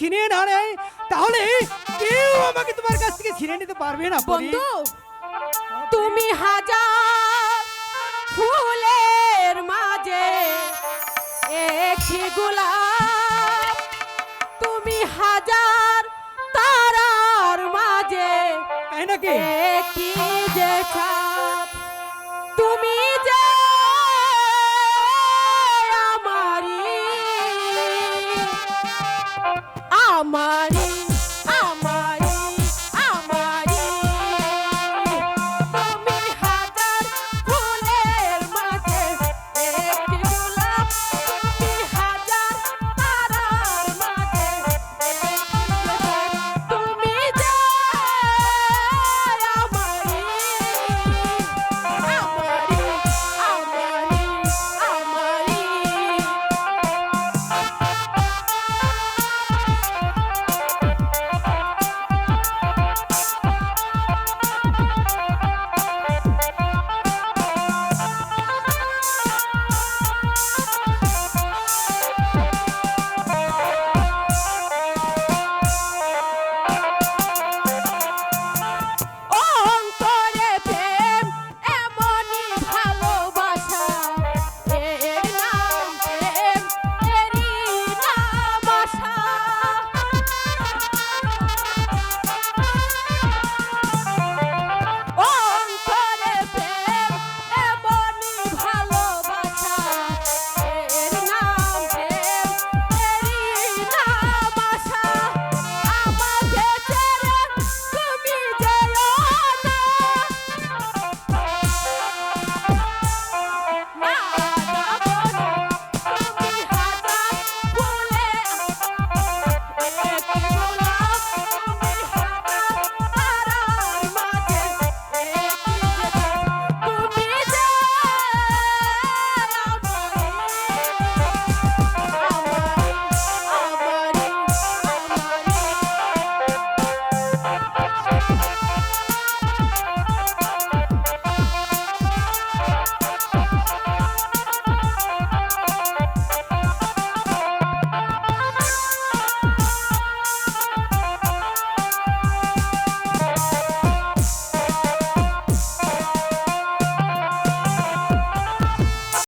ছিনিয়ে না নেয়। তাহলে কেউ আমাকে তোমার কাছ থেকে ছিনিয়ে নিতে পারবে না বন্ধু তুমি হাজার ফুলের মাঝে একটি গোলাপ। তুমি হাজার তারার মাঝে একটি যে তুমি party.